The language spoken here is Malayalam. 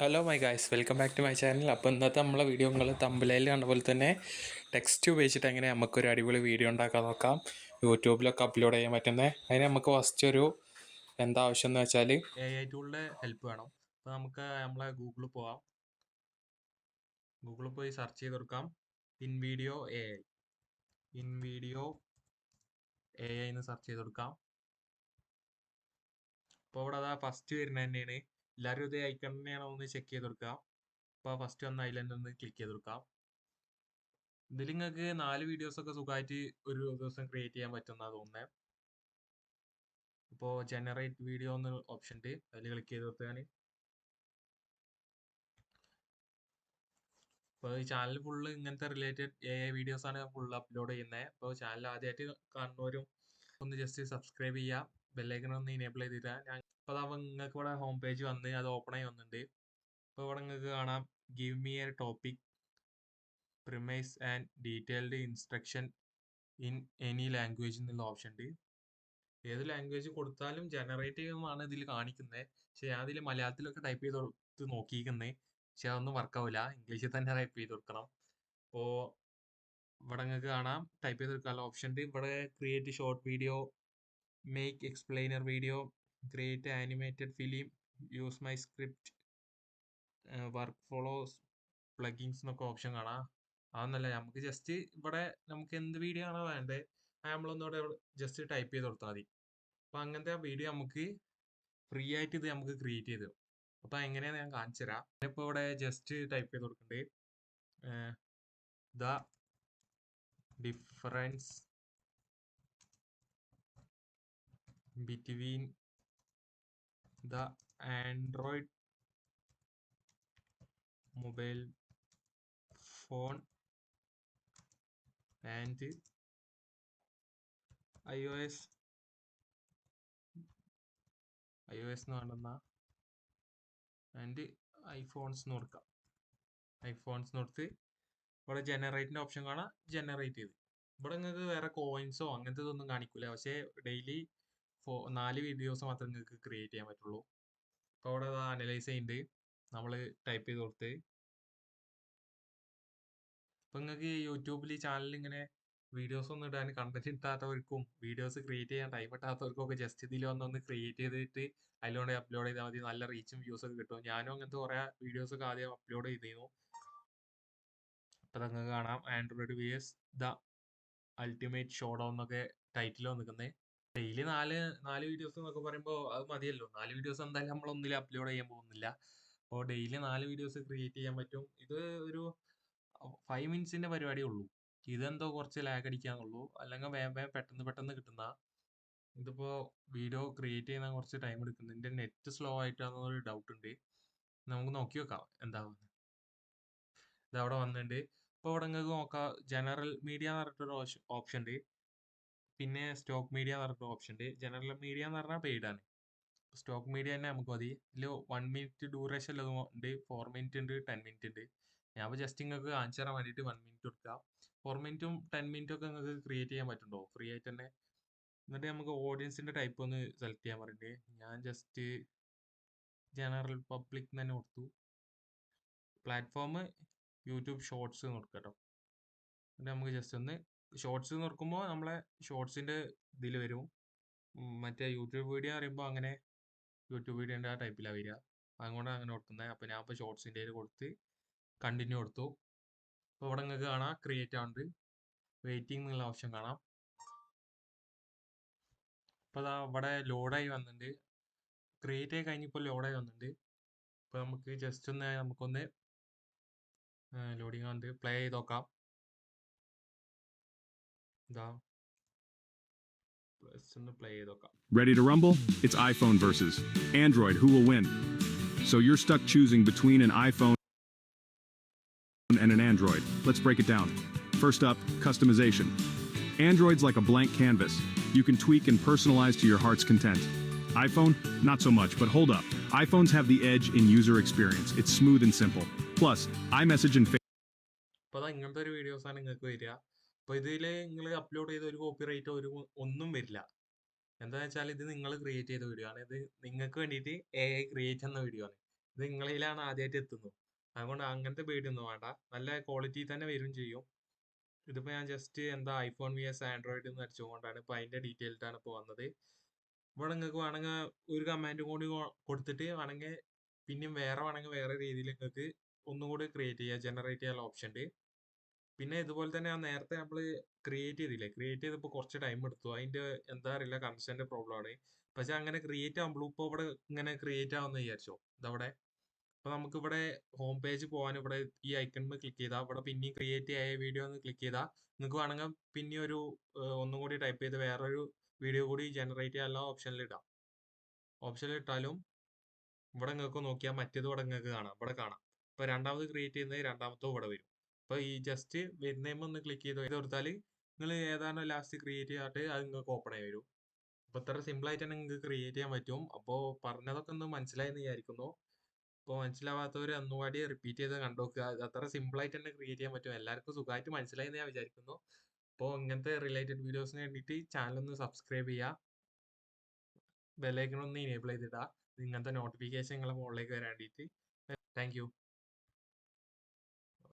Hello my guys welcome back to my channel അപ്പോൾ ഇന്നത്തെ നമ്മളെ വീഡിയോ നിങ്ങൾ തമ്പിലയിൽ കണ്ട പോലെ തന്നെ ടെക്സ്റ്റ് ഉപയോഗിച്ചിട്ട് എങ്ങനെ നമുക്കൊരു അടിപൊളി വീഡിയോ ഉണ്ടാക്കാൻ നോക്കാം. യൂട്യൂബിലൊക്കെ അപ്ലോഡ് ചെയ്യാൻ പറ്റുന്നത് അതിന് നമുക്ക് ഫസ്റ്റ് ഒരു എന്താ ആവശ്യം എന്ന് വെച്ചാൽ എ ഐ ടൂളിന്റെ ഹെൽപ്പ് വേണം. അപ്പോൾ നമുക്ക് നമ്മളെ ഗൂഗിളിൽ പോവാം. ഗൂഗിളിൽ പോയി സെർച്ച് ചെയ്ത് കൊടുക്കാം. In video A I in video A I എന്ന് സെർച്ച് ചെയ്ത് കൊടുക്കാം. അപ്പോൾ ഇവിടെ അതാ ഫസ്റ്റ് വരുന്നത് തന്നെയാണ്. എല്ലാവരും ഇത് ഐക്കൺ തന്നെയാണോ ഒന്ന് ചെക്ക് ചെയ്ത് കൊടുക്കുക. അപ്പോൾ ഫസ്റ്റ് ഒന്ന് തന്നെ ഒന്ന് ക്ലിക്ക് ചെയ്ത് കൊടുക്കാം ഇതിൽ നിങ്ങൾക്ക് നാല് വീഡിയോസ് ഒക്കെ സുഖമായിട്ട് ഒരു ദിവസം ക്രിയേറ്റ് ചെയ്യാൻ പറ്റുന്ന തോന്നുന്നത് ഇപ്പോൾ ജനറേറ്റ് വീഡിയോ എന്ന ഓപ്ഷൻ ഉണ്ട് അതിൽ ക്ലിക്ക് ചെയ്ത് കൊടുത്താൽ ഇപ്പോൾ ഈ ചാനൽ ഫുള്ള് ഇങ്ങനത്തെ റിലേറ്റഡ് എ ഐ വീഡിയോസ് ആണ് ഫുള്ള് അപ്ലോഡ് ചെയ്യുന്നത് അപ്പോൾ ചാനൽ ആദ്യമായിട്ട് കാണുന്നവരും ഒന്ന് ജസ്റ്റ് സബ്സ്ക്രൈബ് ചെയ്യുക. ബെല്ലൈക്കൺ ഒന്ന് ഇനേബിൾ ചെയ്തിട്ട്. ഞാൻ ഇപ്പോൾ അതാ നിങ്ങൾക്ക് ഇവിടെ ഹോം പേജ് വന്ന് അത് ഓപ്പൺ ആയി വന്നിട്ടുണ്ട് ഇപ്പോൾ ഇവിടെ നിങ്ങൾക്ക് കാണാം. Give me a topic premise and detailed instruction in any language എന്നുള്ള ഓപ്ഷൻ ഉണ്ട് ഏത് ലാംഗ്വേജ് കൊടുത്താലും ജനറേറ്റ് ചെയ്യുന്നതാണ് ഇതിൽ കാണിക്കുന്നത് പക്ഷെ ഞാൻ അതിൽ മലയാളത്തിലൊക്കെ ടൈപ്പ് ചെയ്ത് നോക്കിയിരിക്കുന്നത് പക്ഷെ അതൊന്നും വർക്കാവില്ല ഇംഗ്ലീഷിൽ തന്നെ ടൈപ്പ് ചെയ്ത് കൊടുക്കണം. അപ്പോൾ ഇവിടെ നിങ്ങൾക്ക് കാണാം. ടൈപ്പ് ചെയ്ത് കൊടുക്കാനുള്ള ഓപ്ഷൻ ഉണ്ട് ഇവിടെ create short video make explainer video, create animated film, use my script, workflows plugins എന്നൊക്കെ ഓപ്ഷൻ കാണാം. അതൊന്നല്ല നമുക്ക് ജസ്റ്റ് ഇവിടെ നമുക്ക് എന്ത് വീഡിയോ ആണോ വേണ്ടത് നമ്മളൊന്നുകൂടെ ജസ്റ്റ് ടൈപ്പ് ചെയ്ത് കൊടുത്താൽ മതി. അപ്പോൾ അങ്ങനത്തെ വീഡിയോ നമുക്ക് ഫ്രീ ആയിട്ട് ഇത് നമുക്ക് ക്രിയേറ്റ് ചെയ്ത് അപ്പോൾ എങ്ങനെയാണെന്ന് ഞാൻ കാണിച്ചു തരാം. ഞാനിപ്പോൾ ഇവിടെ ജസ്റ്റ് ടൈപ്പ് ചെയ്ത് കൊടുക്കണ്ടേ. The difference between the Android mobile phone and iOS iOS എന്ന് പറയുന്ന ആൻഡ് ഐഫോൺസ് എന്ന് കൊടുക്കാം. ഐഫോൺസ് കൊടുത്ത് ഇവിടെ ജനറേറ്റിന്റെ ഓപ്ഷൻ കാണാം. ജനറേറ്റ് ചെയ്ത്. ഇവിടെ നിങ്ങൾക്ക് വേറെ കോയിൻസോ അങ്ങനത്തെ ഇതൊന്നും കാണിക്കില്ല പക്ഷേ ഡെയിലി ഫോ നാല് വീഡിയോസ് മാത്രമേ നിങ്ങൾക്ക് ക്രിയേറ്റ് ചെയ്യാൻ പറ്റുള്ളൂ. അപ്പോൾ അവിടെ അനലൈസ് ചെയ്യുന്നുണ്ട് നമ്മൾ ടൈപ്പ് ചെയ്ത് കൊടുത്ത്. ഇപ്പം നിങ്ങൾക്ക് യൂട്യൂബിൽ ഈ ചാനലിൽ ഇങ്ങനെ വീഡിയോസ് ഒന്നും ഇടാൻ കണ്ടന്റ് ഇട്ടാത്തവർക്കും വീഡിയോസ് ക്രിയേറ്റ് ചെയ്യാൻ ടൈം ഇട്ടാത്തവർക്കും ഒക്കെ ജസ്റ്റ് ഇതിൽ വന്നൊന്ന് ക്രിയേറ്റ് ചെയ്തിട്ട് അതിലൂടെ അപ്ലോഡ് ചെയ്താൽ മതി. നല്ല റീച്ചും വ്യൂസ് ഒക്കെ കിട്ടും. ഞാനും അങ്ങനത്തെ കുറേ വീഡിയോസ് ഒക്കെ ആദ്യം അപ്ലോഡ് ചെയ്തിരുന്നു. അപ്പം നിങ്ങൾക്ക് കാണാം. Android V S the ultimate showdown എന്നൊക്കെ ടൈറ്റിൽ വന്നിരിക്കുന്നത് ഡെയിലി നാല് നാല് വീഡിയോസ് എന്നൊക്കെ പറയുമ്പോൾ അത് മതിയല്ലോ. നാല് വീഡിയോസ് എന്തായാലും നമ്മൾ ഒന്നിൽ അപ്ലോഡ് ചെയ്യാൻ പോകുന്നില്ല. അപ്പോൾ ഡെയിലി നാല് വീഡിയോസ് ക്രിയേറ്റ് ചെയ്യാൻ പറ്റും. ഇത് ഒരു ഫൈവ് മിനിറ്റ്സിന്റെ പരിപാടിയേ ഉള്ളൂ. ഇതെന്തോ കുറച്ച് ലാഗ് അടിക്കാന്നുള്ളൂ. അല്ലെങ്കിൽ വേഗം വേഗം പെട്ടെന്ന് പെട്ടെന്ന് കിട്ടുന്ന ഇതിപ്പോ വീഡിയോ ക്രിയേറ്റ് ചെയ്യുന്ന കുറച്ച് ടൈം എടുക്കുന്നു. ഇതിന്റെ നെറ്റ് സ്ലോ ആയിട്ടാണെന്നൊരു ഡൗട്ട് ഉണ്ട്. നമുക്ക് നോക്കി വെക്കാം എന്താവുന്നത് ഇതവിടെ വന്നിട്ടുണ്ട്. ഇപ്പോൾ ഇവിടെ നിങ്ങൾക്ക് നോക്കാം. ജനറൽ മീഡിയ എന്ന് പറഞ്ഞിട്ടൊരു ഓപ്ഷൻ ഉണ്ട്. പിന്നെ സ്റ്റോക്ക് മീഡിയ എന്ന് പറഞ്ഞിട്ട് ഓപ്ഷൻ ഉണ്ട് ജനറൽ മീഡിയ എന്ന് പറഞ്ഞാൽ പെയ്ഡ് ആണ്. സ്റ്റോക്ക് മീഡിയ തന്നെ നമുക്ക് മതി. ഇതിൽ വൺ മിനിറ്റ് ഡ്യൂറേഷൻ ഉണ്ട് ഫോർ മിനിറ്റ് ഉണ്ട് ടെൻ മിനിറ്റ് ഉണ്ട് ഞാൻ അപ്പോൾ ജസ്റ്റ് നിങ്ങൾക്ക് കാണിച്ചു തരാൻ വേണ്ടിയിട്ട് വൺ മിനിറ്റ് കൊടുക്കുക ഫോർ മിനിറ്റും ടെൻ മിനിറ്റും ഒക്കെ നിങ്ങൾക്ക് ക്രിയേറ്റ് ചെയ്യാൻ പറ്റുന്നുണ്ടോ ഫ്രീ ആയിട്ട് തന്നെ. എന്നിട്ട് നമുക്ക് ഓഡിയൻസിന്റെ ടൈപ്പ് ഒന്ന് സെലക്ട് ചെയ്യാൻ പറഞ്ഞിട്ട്. ഞാൻ ജസ്റ്റ് ജനറൽ പബ്ലിക് തന്നെ കൊടുത്തു. പ്ലാറ്റ്ഫോം യൂട്യൂബ് ഷോർട്സ് കൊടുക്കാം കേട്ടോ എന്നിട്ട് നമുക്ക് ജസ്റ്റ് ഒന്ന് ഷോർട്സ് നോക്കുമ്പോൾ നമ്മളെ ഷോർട്സിന്റെ ഇതിൽ വരും. മറ്റേ യൂട്യൂബ് വീഡിയോ പറയുമ്പോൾ അങ്ങനെ യൂട്യൂബ് വീഡിയോന്റെ ആ ടൈപ്പിലാണ് വരിക അതുകൊണ്ടാണ് അങ്ങനെ കൊടുക്കുന്നത് അപ്പോൾ ഞാൻ ഇപ്പോൾ ഷോർട്സിന്റെ കൊടുത്ത് കണ്ടിന്യൂ കൊടുത്തു. അപ്പോൾ ഇവിടെ നിങ്ങൾക്ക് കാണാം. ക്രിയേറ്റ് ആവുന്നുണ്ട് വെയിറ്റിംഗ് എന്നുള്ള ഓപ്ഷൻ കാണാം. അപ്പോൾ അതാ ഇവിടെ ലോഡായി വന്നിട്ടുണ്ട് ക്രിയേറ്റ് ആയി കഴിഞ്ഞപ്പോൾ ലോഡായി വന്നിട്ടുണ്ട് അപ്പോൾ നമുക്ക് ജസ്റ്റ് ഒന്ന് നമുക്കൊന്ന് ലോഡിങ് വന്നിട്ട് പ്ലേ ചെയ്ത് നോക്കാം. Ready to rumble? It's iPhone versus Android. Who will win? So you're stuck choosing between an iPhone and an Android. Let's break it down. First up, customization. Android's like a blank canvas. You can tweak and personalize to your heart's content. iPhone? Not so much, but hold up. iPhones have the edge in user experience. It's smooth and simple. Plus, iMessage and Facebook. അപ്പോൾ ഇതിൽ നിങ്ങൾ അപ്ലോഡ് ചെയ്ത ഒരു കോപ്പി റൈറ്റ് ഒരു ഒന്നും വരില്ല. എന്താ വെച്ചാൽ ഇത് നിങ്ങൾ ക്രിയേറ്റ് ചെയ്ത വീഡിയോ ആണ്. ഇത് നിങ്ങൾക്ക് വേണ്ടിയിട്ട് എ ഐ ക്രിയേറ്റ് ചെയ്യുന്ന വീഡിയോ ആണ്. ഇത് നിങ്ങളിലാണ് ആദ്യമായിട്ട് എത്തുന്നത്. അതുകൊണ്ട് അങ്ങനത്തെ പേടിയൊന്നും വേണ്ട. നല്ല ക്വാളിറ്റി തന്നെ വരും ചെയ്യും. ഇതിപ്പോ ഞാൻ ജസ്റ്റ് എന്താ ഐഫോൺ വി എസ് ആൻഡ്രോയിഡ് എന്ന് അടിച്ചുകൊണ്ടാണ് ഇപ്പൊ അതിന്റെ ഡീറ്റെയിൽഡാണ് ആണ് ഇപ്പൊ വന്നത്. ഇവിടെ നിങ്ങൾക്ക് വേണമെങ്കിൽ ഒരു കമാൻഡ് കൂടി കൊടുത്തിട്ട് വേണമെങ്കിൽ പിന്നെയും വേറെ വേണമെങ്കിൽ വേറെ രീതിയിൽ നിങ്ങൾക്ക് ഒന്നുകൂടി ക്രിയേറ്റ് ചെയ്യുക ജനറേറ്റ് ചെയ്യാനുള്ള ഓപ്ഷൻ ഉണ്ട്. പിന്നെ ഇതുപോലെ തന്നെ ഞാൻ നേരത്തെ നമ്മൾ ക്രിയേറ്റ് ചെയ്തില്ലേ? ക്രിയേറ്റ് ചെയ്തപ്പോൾ കുറച്ച് ടൈം എടുത്തു. അതിന്റെ എന്താ അറിയില്ല കൺസെന്റ് പ്രോബ്ലം ആണ്. പക്ഷെ അങ്ങനെ ക്രിയേറ്റ് ആകുമ്പോൾ ഇപ്പോൾ ഇവിടെ ഇങ്ങനെ ക്രിയേറ്റ് ആവുമെന്ന് വിചാരിച്ചോ? ഇതവിടെ? അപ്പൊ നമുക്ക് ഇവിടെ ഹോം പേജ് പോകാൻ ഇവിടെ ഈ ഐക്കണിൽ ക്ലിക്ക് ചെയ്താൽ ഇവിടെ പിന്നെയും ക്രിയേറ്റ് ആയ വീഡിയോ ഒന്ന് ക്ലിക്ക് ചെയ്താൽ നിങ്ങൾക്ക് വേണമെങ്കിൽ പിന്നെ ഒരു ഒന്നും കൂടി ടൈപ്പ് ചെയ്ത് വേറൊരു വീഡിയോ കൂടി ജനറേറ്റ് ചെയ്യാനുള്ള ഓപ്ഷനിൽ ഇടാം. ഓപ്ഷനിൽ ഇട്ടാലും ഇവിടെ നിങ്ങൾക്ക് നോക്കിയാൽ മറ്റേത് ഇവിടെ നിങ്ങൾക്ക് കാണാം. ഇവിടെ കാണാം. ഇപ്പൊ രണ്ടാമത് ക്രിയേറ്റ് ചെയ്യുന്നത് രണ്ടാമത്തെ ഇവിടെ വരും. അപ്പൊ ഈ ജസ്റ്റ് വരുന്നതിന് ഒന്ന് ക്ലിക്ക് ചെയ്ത് കൊടുത്താൽ നിങ്ങൾ ഏതാണോ ലാസ്റ്റ് ക്രിയേറ്റ് ചെയ്യാട്ട് അത് നിങ്ങൾക്ക് ഓപ്പൺ ആയി വരും. അപ്പൊ ഇത്ര സിമ്പിൾ ആയിട്ട് തന്നെ നിങ്ങൾക്ക് ക്രിയേറ്റ് ചെയ്യാൻ പറ്റും. അപ്പോ പറഞ്ഞതൊക്കെ ഒന്ന് മനസ്സിലായെന്ന് വിചാരിക്കുന്നു. അപ്പോൾ മനസ്സിലാവാത്തവർ ഒന്നുകൂടി റിപ്പീറ്റ് ചെയ്ത് കണ്ടോക്കുക അത്ര സിമ്പിൾ ആയിട്ട് തന്നെ ക്രിയേറ്റ് ചെയ്യാൻ പറ്റും. എല്ലാവർക്കും സുഖമായിട്ട് മനസ്സിലായി എന്ന് ഞാൻ വിചാരിക്കുന്നു. അപ്പോൾ ഇങ്ങനത്തെ റിലേറ്റഡ് വീഡിയോസിന് വേണ്ടിയിട്ട് ചാനൽ ഒന്ന് സബ്സ്ക്രൈബ് ചെയ്യുക. ബെല്ലൈക്കൺ ഒന്ന് ഇനേബിൾ ചെയ്തിടുക. ഇങ്ങനത്തെ നോട്ടിഫിക്കേഷൻ നിങ്ങളെ മുകളിലേക്ക് വരാൻ വേണ്ടിയിട്ട്. താങ്ക്